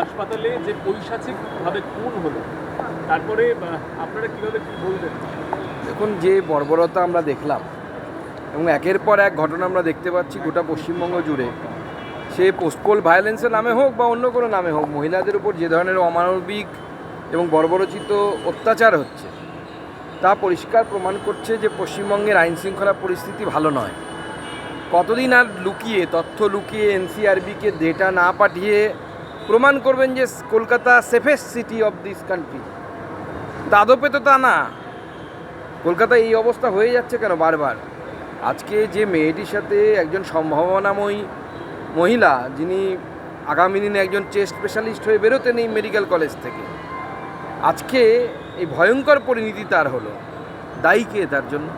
হাসপাতালে যে পৈশাচিকভাবে খুন হলো, তারপরে আপনারা কীভাবে কি বলবেন? দেখুন, যে বর্বরতা আমরা দেখলাম এবং একের পর এক ঘটনা আমরা দেখতে পাচ্ছি গোটা পশ্চিমবঙ্গ জুড়ে, সে পোস্টকোল ভায়োলেন্সের নামে হোক বা অন্য কোনো নামে হোক, মহিলাদের উপর যে ধরনের অমানবিক এবং বর্বরচিত অত্যাচার হচ্ছে, তা পরিষ্কার প্রমাণ করছে যে পশ্চিমবঙ্গের আইন শৃঙ্খলা পরিস্থিতি ভালো নয়। কতদিন আর লুকিয়ে, তথ্য লুকিয়ে এনসিআরবিকে ডেটা না পাঠিয়ে প্রমাণ করবেন যে Kolkata safest city of this country দাদপে তো তা না। কলকাতায় এই অবস্থা হয়ে যাচ্ছে কেন বারবার? আজকে যে মেয়েটির সাথে একজন সম্ভাবনাময়ী মহিলা, যিনি আগামী দিনে একজন চেস্ট স্পেশালিস্ট হয়ে বেরোতেন এই মেডিকেল কলেজ থেকে, আজকে এই ভয়ঙ্কর পরিণতি তার হলো। দায়ী কে তার জন্য?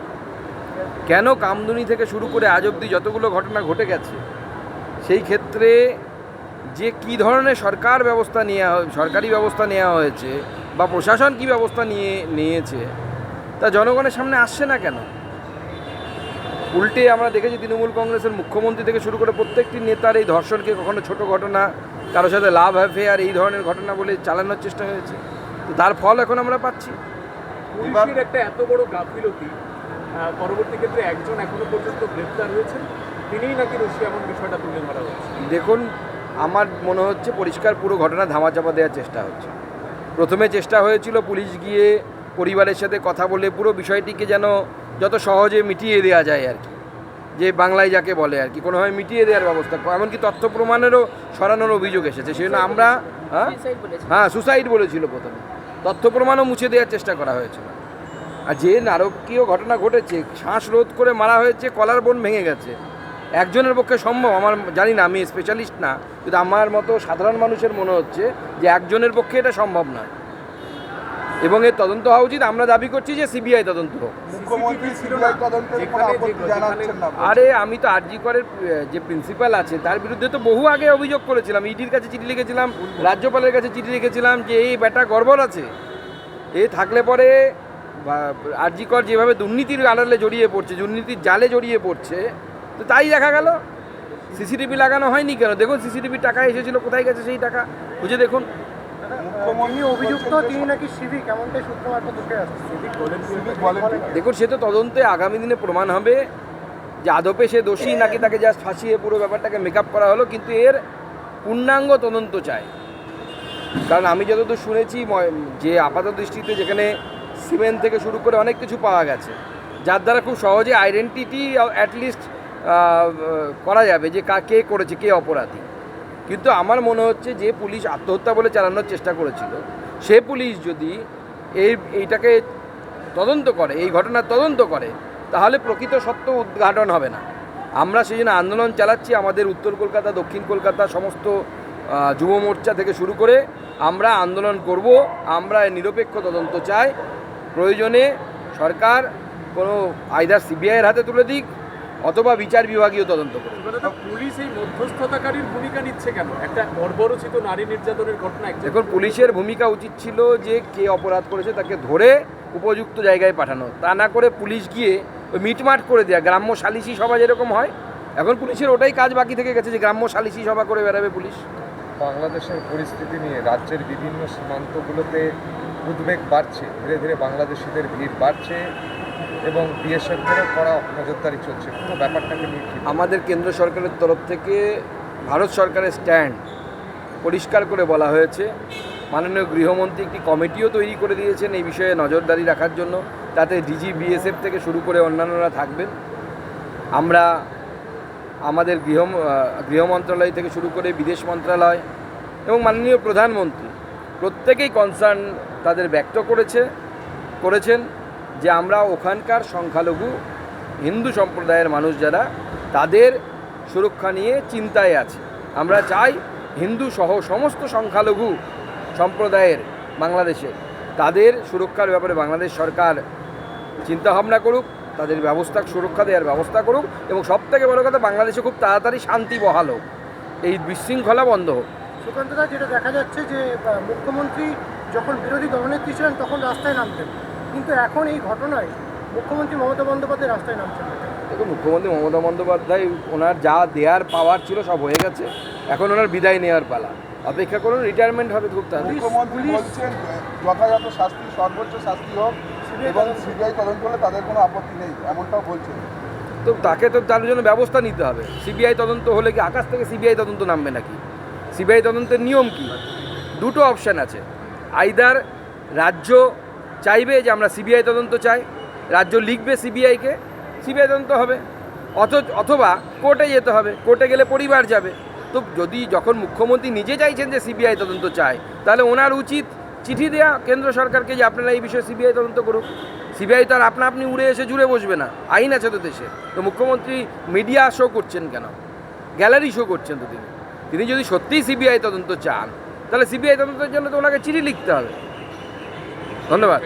কেন কামদুনি থেকে শুরু করে আজ অবধি যতগুলো ঘটনা ঘটে গেছে, সেই ক্ষেত্রে যে কি ধরনের সরকার ব্যবস্থা নেওয়া সরকারি ব্যবস্থা নেওয়া হয়েছে বা প্রশাসন কি ব্যবস্থা নিয়ে নিয়েছে তা জনগণের সামনে আসছে না কেন? উল্টে আমরা দেখেছি তৃণমূল কংগ্রেসের মুখ্যমন্ত্রী থেকে শুরু করে প্রত্যেকটি নেতার এই ধর্ষণকে কখনো ছোট ঘটনা কারোর সাথে লাভ অ্যাফেয়ার এই ধরনের ঘটনা বলে চালানোর চেষ্টা হয়েছে। তো তার ফল এখন আমরা পাচ্ছি। পুলিশের একটা এত বড় গাফিলতি পরবর্তী ক্ষেত্রে একজন এখনও পর্যন্ত গ্রেপ্তার হয়েছেন তিনিই নাকি রশি এমন বিষয়টা তুলে ধরা হয়েছে দেখুন আমার মনে হচ্ছে পরিষ্কার পুরো ঘটনা ধামাচাপা দেওয়ার চেষ্টা হচ্ছে। প্রথমে চেষ্টা হয়েছিল পুলিশ গিয়ে পরিবারের সাথে কথা বলে পুরো বিষয়টিকে যেন যত সহজে মিটিয়ে দেওয়া যায় আর কি। যে বাংলায় যাকে বলে আর কি কোনোভাবে মিটিয়ে দেওয়ার ব্যবস্থা এমনকি তথ্য প্রমাণেরও সরানোর অভিযোগ এসেছে। সেই জন্য আমরা হ্যাঁ? হ্যাঁ সুসাইড বলেছিল প্রথমে। তথ্য প্রমাণও মুছে দেওয়ার চেষ্টা করা হয়েছিল। আর যে নারকীয় ঘটনা ঘটেছে শ্বাস রোধ করে মারা হয়েছে কলার বোন ভেঙে গেছে। একজনের পক্ষে সম্ভব আমার জানি না আমি স্পেশালিস্ট না কিন্তু আমার মতো সাধারণ মানুষের মনে হচ্ছে যে একজনের পক্ষে এটা সম্ভব নয়। এবং এর তদন্ত হওয়া উচিত আমরা দাবি করছি যে সিবিআই তদন্ত হোক। আরে আমি তো আরজি করের যে প্রিন্সিপাল আছে তার বিরুদ্ধে তো বহু আগে অভিযোগ করেছিলাম ইডির কাছে চিঠি লিখেছিলাম রাজ্যপালের কাছে চিঠি লিখেছিলাম যে এই ব্যাটা গড়বড় আছে। এ থাকলে পরে আরজি কর যেভাবে দুর্নীতির আড়ালে জড়িয়ে পড়ছে দুর্নীতির জালে জড়িয়ে পড়ছে তো তাই দেখা গেল। সিসিটিভি লাগানো হয়নি কেন? দেখুন সিসিটিভির টাকা এসেছিল কোথায় গেছে সেই টাকা? খুঁজে দেখুন। অভিযুক্ত তিনি নাকি সিভিক এমনটাই সূত্র দেখুন সে তো তদন্তে আগামী দিনে প্রমাণ হবে। যে আদপে সে দোষী নাকি তাকে জাস্ট ফাঁসিয়ে পুরো ব্যাপারটাকে মেকআপ করা হলো কিন্তু এর পূর্ণাঙ্গ তদন্ত চাই। কারণ আমি যতদূর শুনেছি যে আপাত দৃষ্টিতে যেখানে সিমেন্ট থেকে শুরু করে অনেক কিছু পাওয়া গেছে যার দ্বারা খুব সহজে আইডেন্টিটি অ্যাটলিস্ট করা যাবে যে কা, কে করেছে, কে অপরাধী। কিন্তু আমার মনে হচ্ছে যে পুলিশ আত্মহত্যা বলে চালানোর চেষ্টা করেছিল, সে পুলিশ যদি এই, এইটাকে তদন্ত করে, এই ঘটনার তদন্ত করে, তাহলে প্রকৃত সত্য উদ্ঘাটন হবে না। আমরা সেই জন্য আন্দোলন চালাচ্ছি, আমাদের উত্তর কলকাতা, দক্ষিণ কলকাতা সমস্ত যুব মোর্চা থেকে শুরু করে আমরা আন্দোলন করব, আমরা নিরপেক্ষ তদন্ত চাই। প্রয়োজনে সরকার কোনো আইদার সিবিআইয়ের হাতে তুলে দিক অথবা বিচার বিভাগীয় তদন্ত করে। পুলিশ এই মধ্যস্থতাকারীর ভূমিকা নিচ্ছে কেন? একটা বর্বরচিত নারী নির্যাতনের ঘটনা দেখুন পুলিশের ভূমিকা উচিত ছিল যে কে অপরাধ করেছে তাকে ধরে উপযুক্ত জায়গায় পাঠানো। তা না করে পুলিশ গিয়ে ওই মিটমাট করে দেওয়া গ্রাম্য সালিসি সভা যেরকম হয় এখন পুলিশের ওটাই কাজ বাকি থেকে গেছে যে গ্রাম্য সালিসি সভা করে বেড়াবে পুলিশ। বাংলাদেশের পরিস্থিতি নিয়ে রাজ্যের বিভিন্ন সীমান্তগুলোতে উদ্বেগ বাড়ছে। ধীরে ধীরে বাংলাদেশিদের ভিড় বাড়ছে। এবং বিএসএফদেরও করা নজরদারি চলছে। পুরো ব্যাপারটাকে নিয়ে আমাদের কেন্দ্র সরকারের তরফ থেকে ভারত সরকারের স্ট্যান্ড পরিষ্কার করে বলা হয়েছে। মাননীয় গৃহমন্ত্রী একটি কমিটিও তৈরি করে দিয়েছেন এই বিষয়ে নজরদারি রাখার জন্য। তাতে ডিজি বিএসএফ থেকে শুরু করে অন্যান্যরা থাকবেন। আমরা আমাদের গৃহ গৃহ মন্ত্রণালয় থেকে শুরু করে বিদেশ মন্ত্রণালয় এবং মাননীয় প্রধানমন্ত্রী প্রত্যেকেই কনসার্ন তাদের ব্যক্ত করেছে, করেছেন। যে আমরা ওখানকার সংখ্যালঘু হিন্দু সম্প্রদায়ের মানুষ যারা, তাদের সুরক্ষা নিয়ে চিন্তায় আছে। আমরা চাই হিন্দু সহ সমস্ত সংখ্যালঘু সম্প্রদায়ের বাংলাদেশে তাদের সুরক্ষার ব্যাপারে বাংলাদেশ সরকার চিন্তাভাবনা করুক, তাদের ব্যবস্থা, সুরক্ষা দেওয়ার ব্যবস্থা করুক এবং সব থেকে বড় কথা বাংলাদেশে খুব তাড়াতাড়ি শান্তি বহাল হোক। এই বিশৃঙ্খলা বন্ধ হোক। সুকান্তদা, যেটা দেখা যাচ্ছে যে মুখ্যমন্ত্রী যখন বিরোধী দলনেত্রী ছিলেন, তখন রাস্তায় নামতেন। কিন্তু এখন এই ঘটনায় মুখ্যমন্ত্রী মমতা বন্দ্যোপাধ্যায় রাস্তায় নামছেন। দেখুন মুখ্যমন্ত্রী মমতা বন্দ্যোপাধ্যায় ওনার যা দেয়ার পাওয়ার ছিল সব হয়ে গেছে। এখন ওনার বিদায় নেওয়ার পালা। অপেক্ষা করুন রিটায়ারমেন্ট হবে খুব তাড়াতাড়ি। মুখ্যমন্ত্রী বলছেন যথাযথ শাস্তি সর্বোচ্চ শাস্তি হোক এবং সিবিআই তদন্ত হলে তাদের কোনো আপত্তি নেই এমনটাও বলছেন। তো তাকে তো তার জন্য ব্যবস্থা নিতে হবে। সিবিআই তদন্ত হলে কি আকাশ থেকে সিবিআই তদন্ত নামবে নাকি? সিবিআই তদন্তের নিয়ম কি? দুটো অপশান আছে। আইদার রাজ্য চাইবে যে আমরা সিবিআই তদন্ত চাই, রাজ্য লিখবে সিবিআইকে, সিবিআই তদন্ত হবে। অথ অথবা কোর্টে যেতে হবে, কোর্টে গেলে পরিবার যাবে। তো যদি যখন মুখ্যমন্ত্রী নিজে চাইছেন যে সিবিআই তদন্ত চায়, তাহলে ওনার উচিত চিঠি দেওয়া কেন্দ্র সরকারকে যে আপনারা এই বিষয়ে সিবিআই তদন্ত করুক। সিবিআই তো আর আপনা আপনি উড়ে এসে জুড়ে বসবে না। আইন আছে তো দেশে। তো মুখ্যমন্ত্রী মিডিয়া শো করছেন কেন? গ্যালারি শো করছেন তো তিনি। তিনি যদি সত্যিই সিবিআই তদন্ত চান, তাহলে সিবিআই তদন্তের জন্য তো ওনাকে চিঠি লিখতে হবে। ধন্যবাদ।